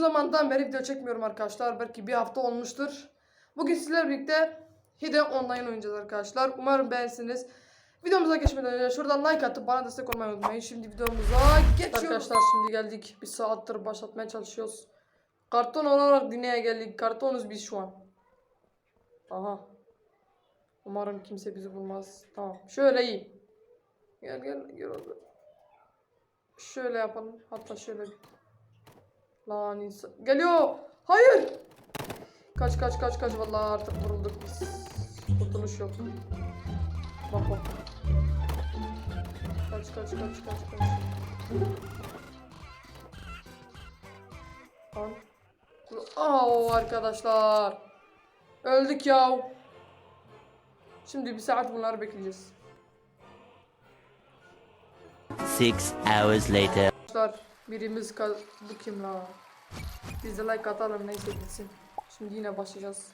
zamandan beri video çekmiyorum arkadaşlar. Belki bir hafta olmuştur. Bugün sizlerle birlikte Hide Online oynayacağız arkadaşlar. Umarım beğenirsiniz. Videomuza geçmeden önce şuradan like atıp bana destek olmayı unutmayın. Şimdi videomuza geçiyoruz. Arkadaşlar şimdi geldik. Bir saattir başlatmaya çalışıyoruz. Karton olarak dinleye geldik. Kartonuz biz şu an. Aha. Umarım kimse bizi bulmaz. Tamam. Şöyle iyi. Gel gel gel. Şöyle yapalım. Hatta şöyle. Lan insan. Geliyor. Hayır. Kaç kaç kaç kaç. Vallahi artık vurulduk biz. Kurtuluş yok. Bak bak. Kaç kaç kaç kaç kaç. Lan. Aa arkadaşlar. Öldük ya. Şimdi bir saat bunları bekleyeceğiz. Six hours later. Arkadaşlar birimiz kal bu kim la? Biz de like atalım neyse gitsin. Şimdi yine başlayacağız.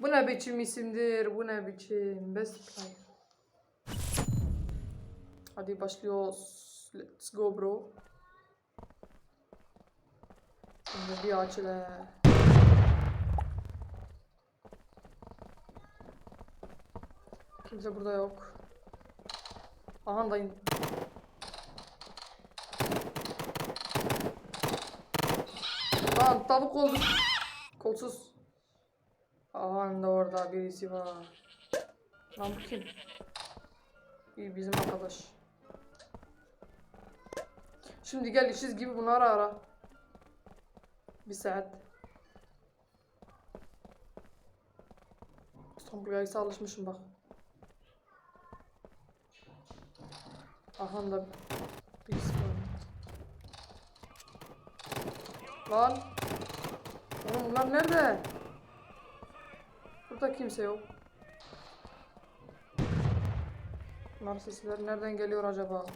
Bu ne biçim isimdir? Bu ne biçim? Best player. Hadi başlıyoruz. Let's go bro. Şimdi bir aç hele. Kimse burada yok. Aha da Lan tavuk oldu. Kolsuz. Aha da orada birisi var. Lan bu kim? İyi bizim arkadaş. Şimdi gel işsiz gibi bunu ara. Bir saat. İstanbul yayısı alışmışım bak. Aha da birisi var. Lan. Oğlum bunlar nerede? Burada kimse yok. Bunlar sesler nereden geliyor acaba?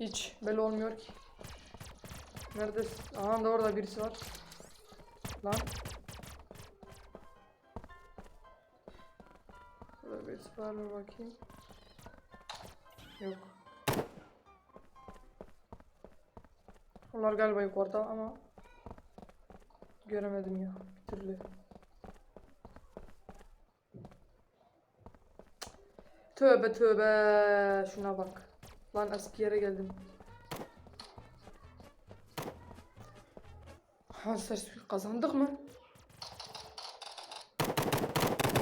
Hiç belli olmuyor ki. Nerede? Aha da orada birisi var. Lan. Burada birisi var mı bakayım. Yok. Onlar galiba yukarıda ama göremedim ya bir türlü. Tövbe tövbe şuna bak. Lan eski yere geldim. Hazır kazandık mı?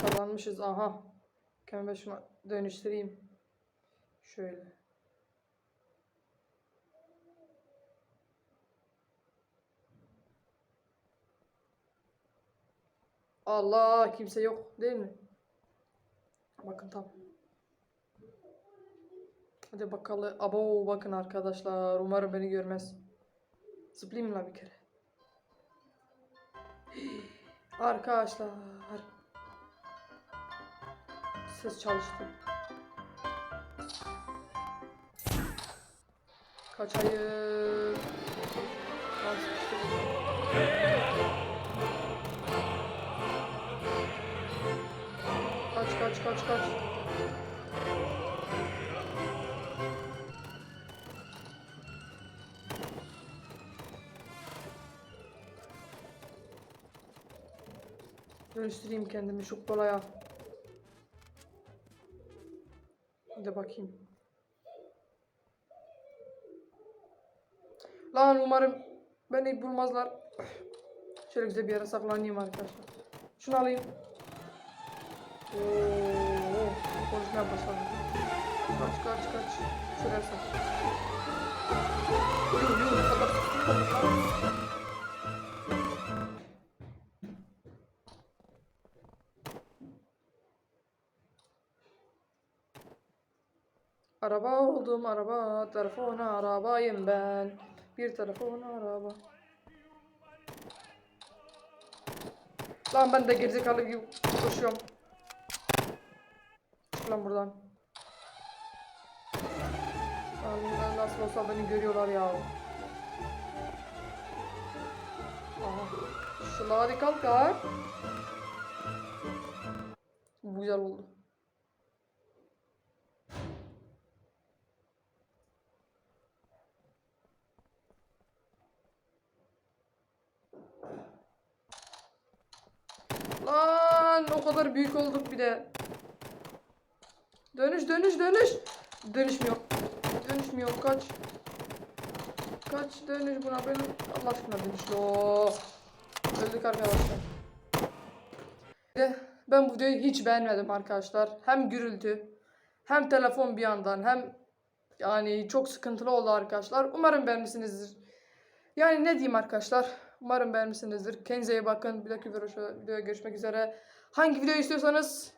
Kazanmışız aha. Hemen şunu dönüştüreyim. Şöyle. Allah kimse yok değil mi? Bakın tam. Hadi bakalım. Abo bakın arkadaşlar. Umarım beni görmez. Zıplayayım la bir kere. Arkadaşlar. Ses çalıştı. Kaçayım. Kaç kaç kaç kaç. Dönüştüreyim kendimi şu kolaya. Hadi bakayım. Lan umarım beni bulmazlar. Şöyle güzel bir yere saklanayım arkadaşlar. Şunu alayım. Oo, konuşmaya başladım. Kaç kaç kaç. Şuraya sak. Araba oldum araba, telefona arabayım ben. Bir telefon araba. Lan ben de gerizekalı gibi koşuyorum. Çık lan buradan. Allah nasıl olsa beni görüyorlar ya. Aha. Şuna hadi kalk kalk. Bu güzel oldu. Lan o kadar büyük olduk bir de. Dönüş dönüş dönüş. Dönüşmüyor. Dönüşmüyor kaç. Kaç dönüş buna ben Allah aşkına dönüş. Oo. Öldük arkadaşlar. Ben bu videoyu hiç beğenmedim arkadaşlar. Hem gürültü hem telefon bir yandan hem yani çok sıkıntılı oldu arkadaşlar. Umarım beğenmişsinizdir. Yani ne diyeyim arkadaşlar. Umarım beğenmişsinizdir. Kendinize iyi bakın. Bir dahaki videoya görüşmek üzere. Hangi video istiyorsanız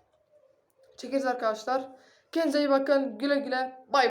çekeriz arkadaşlar. Kendinize iyi bakın. Güle güle. Bay